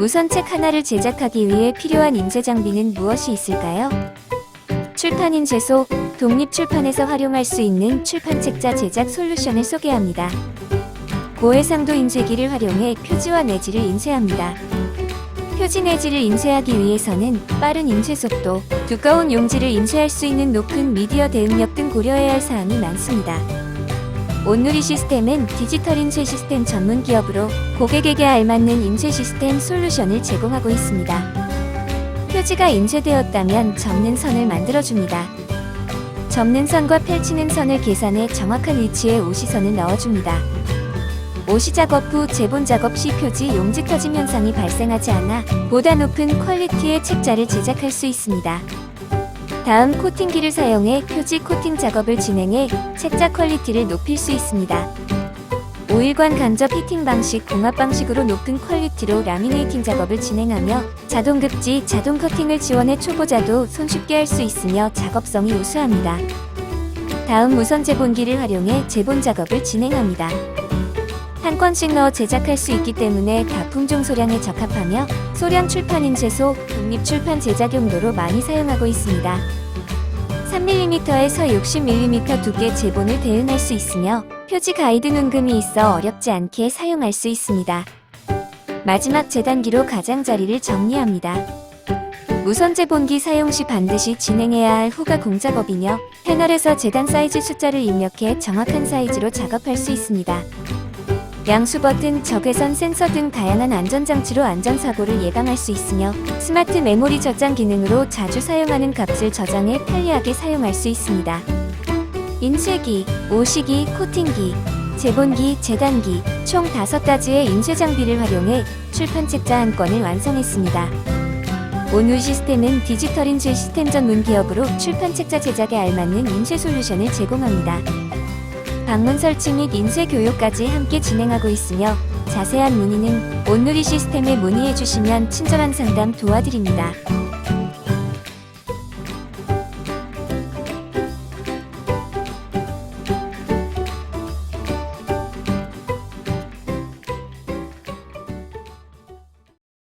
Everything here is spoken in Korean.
무선책 하나를 제작하기 위해 필요한 인쇄 장비는 무엇이 있을까요? 출판 인쇄소, 독립출판에서 활용할 수 있는 출판책자 제작 솔루션을 소개합니다. 고해상도 인쇄기를 활용해 표지와 내지를 인쇄합니다. 표지 내지를 인쇄하기 위해서는 빠른 인쇄 속도, 두꺼운 용지를 인쇄할 수 있는 높은 미디어 대응력 등 고려해야 할 사항이 많습니다. 온누리 시스템은 디지털 인쇄 시스템 전문 기업으로 고객에게 알맞는 인쇄 시스템 솔루션을 제공하고 있습니다. 표지가 인쇄되었다면 접는 선을 만들어줍니다. 접는 선과 펼치는 선을 계산해 정확한 위치에 오시선을 넣어줍니다. 오시 작업 후 재본 작업 시 표지 용지 터짐 현상이 발생하지 않아 보다 높은 퀄리티의 책자를 제작할 수 있습니다. 다음 코팅기를 사용해 표지 코팅 작업을 진행해 책자 퀄리티를 높일 수 있습니다. 오일관 간접 히팅 방식 공합 방식으로 높은 퀄리티로 라미네이팅 작업을 진행하며 자동 급지, 자동 커팅을 지원해 초보자도 손쉽게 할 수 있으며 작업성이 우수합니다. 다음 무선 재본기를 활용해 재본 작업을 진행합니다. 한 건씩 넣어 제작할 수 있기 때문에 다품종 소량에 적합하며 소량 출판 인쇄소, 독립 출판 제작 용도로 많이 사용하고 있습니다. 3mm에서 60mm 두께 제본을 대응할 수 있으며 표지 가이드 눈금이 있어 어렵지 않게 사용할 수 있습니다. 마지막 재단기로 가장자리를 정리합니다. 무선 재본기 사용 시 반드시 진행해야 할 후가 공작업이며 패널에서 재단 사이즈 숫자를 입력해 정확한 사이즈로 작업할 수 있습니다. 양수 버튼, 적외선 센서 등 다양한 안전장치로 안전사고를 예방할 수 있으며 스마트 메모리 저장 기능으로 자주 사용하는 값을 저장해 편리하게 사용할 수 있습니다. 인쇄기, 오시기, 코팅기, 재본기, 재단기 총 5가지의 인쇄 장비를 활용해 출판 책자 한 건을 완성했습니다. 온우 시스템은 디지털 인쇄 시스템 전문 기업으로 출판 책자 제작에 알맞는 인쇄 솔루션을 제공합니다. 방문 설치 및 인쇄 교육까지 함께 진행하고 있으며 자세한 문의는 온누리 시스템에 문의해 주시면 친절한 상담 도와드립니다.